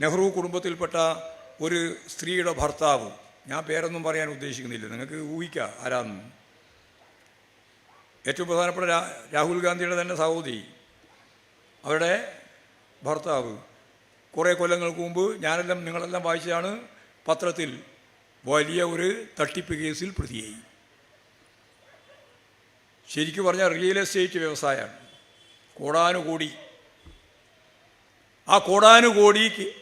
നെഹ്റു കുടുംബത്തിൽപ്പെട്ട ഒരു സ്ത്രീയുടെ ഭർത്താവ് ഞാൻ പേരൊന്നും പറയാൻ ഉദ്ദേശിക്കുന്നില്ല നിങ്ങൾക്ക് ഊഹിക്കാം ആരാന്ന്. ഏറ്റവും പ്രധാനപ്പെട്ട രാഹുൽ ഗാന്ധിയുടെ തന്നെ സഹോദരി അവരുടെ ഭർത്താവ്. കുറേ കൊല്ലങ്ങൾക്ക് മുമ്പ് ഞാനെല്ലാം നിങ്ങളെല്ലാം വായിച്ചതാണ് പത്രത്തിൽ വലിയ ഒരു തട്ടിപ്പ് കേസിൽ പ്രതിയായി. ശരിക്കും പറഞ്ഞാൽ റിയൽ എസ്റ്റേറ്റ് വ്യവസായമാണ്. കോടാനുകോടി. ആ കോടാനുകോടി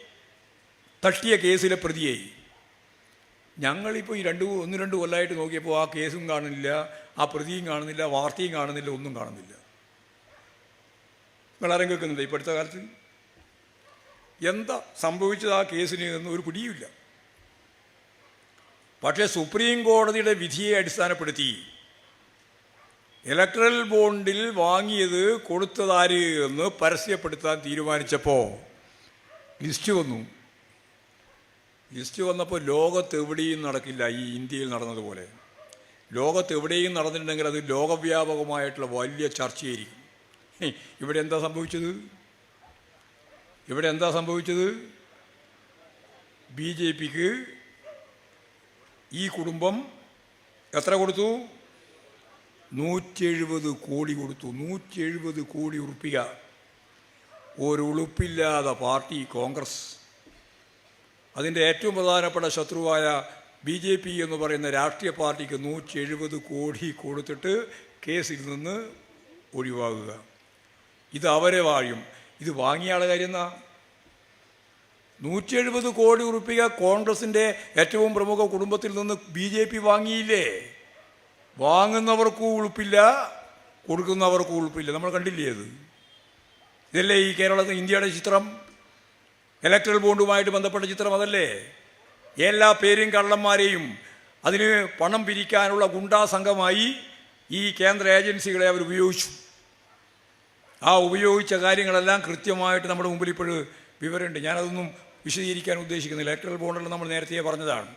തട്ടിയ കേസിലെ പ്രതിയായി ഞങ്ങളിപ്പോൾ ഈ രണ്ട് ഒന്ന് രണ്ട് കൊല്ലമായിട്ട് നോക്കിയപ്പോൾ ആ കേസും കാണുന്നില്ല ആ പ്രതിയും കാണുന്നില്ല വാർത്തയും കാണുന്നില്ല ഒന്നും കാണുന്നില്ല. നിങ്ങളാരും ഇപ്പോൾ ഇപ്പോഴത്തെ കാലത്ത്? എന്താ സംഭവിച്ചത് ആ കേസിന് എന്ന് ഒരു പിടിയുമില്ല. പക്ഷേ സുപ്രീം കോടതിയുടെ വിധിയെ അടിസ്ഥാനപ്പെടുത്തി ഇലക്ട്രൽ ബോണ്ടിൽ വാങ്ങിയത് കൊടുത്തതാര് എന്ന് പരസ്യപ്പെടുത്താൻ തീരുമാനിച്ചപ്പോൾ ലിസ്റ്റ് വന്നു. ലിസ്റ്റ് വന്നപ്പോൾ ലോകത്ത് എവിടെയും നടക്കില്ല ഈ ഇന്ത്യയിൽ നടന്നതുപോലെ. ലോകത്ത് എവിടെയും നടന്നിട്ടുണ്ടെങ്കിൽ അത് ലോകവ്യാപകമായിട്ടുള്ള വലിയ ചർച്ചയായിരിക്കും. ഇവിടെ എന്താ സംഭവിച്ചത്? ഇവിടെ എന്താ സംഭവിച്ചത്? ബി ജെ പിക്ക് ഈ കുടുംബം എത്ര കൊടുത്തു? നൂറ്റി എഴുപത് കോടി കൊടുത്തു. നൂറ്റി എഴുപത് കോടി ഉറുപ്പിക. ഒരു ഉളുപ്പില്ലാത്ത പാർട്ടി കോൺഗ്രസ്. അതിന്റെ ഏറ്റവും പ്രധാനപ്പെട്ട ശത്രുവായ ബി ജെ പി എന്ന് പറയുന്ന രാഷ്ട്രീയ പാർട്ടിക്ക് നൂറ്റി എഴുപത് കോടി കൊടുത്തിട്ട് കേസിൽ നിന്ന് ഒഴിവാകുക. ഇത് അവരെ വാഴും. ഇത് വാങ്ങിയാളെ കാര്യം നൂറ്റി എഴുപത് കോടി ഉറുപ്പിക കോൺഗ്രസിന്റെ ഏറ്റവും പ്രമുഖ കുടുംബത്തിൽ നിന്ന് ബി ജെ പി വാങ്ങിയില്ലേ? വാങ്ങുന്നവർക്കും ഉളുപ്പില്ല കൊടുക്കുന്നവർക്കും ഉളുപ്പില്ല. നമ്മൾ കണ്ടില്ലേ അത് ഇതല്ലേ ഈ കേരളത്തിൽ ഇന്ത്യയുടെ ചിത്രം? ഇലക്ട്രൽ ബോണ്ടുമായിട്ട് ബന്ധപ്പെട്ട ചിത്രം അതല്ലേ? എല്ലാ പേരും കള്ളന്മാരെയും അതിന് പണം പിരിക്കാനുള്ള ഗുണ്ടാ സംഘമായി ഈ കേന്ദ്ര ഏജൻസികളെ അവർ ഉപയോഗിച്ചു. ആ ഉപയോഗിച്ച കാര്യങ്ങളെല്ലാം കൃത്യമായിട്ട് നമ്മുടെ മുമ്പിൽ ഇപ്പോഴും വിവരമുണ്ട്. ഞാനതൊന്നും വിശദീകരിക്കാൻ ഉദ്ദേശിക്കുന്നില്ല. ഇലക്ട്രൽ ബോണ്ടെല്ലാം നമ്മൾ നേരത്തെ പറഞ്ഞതാണ്.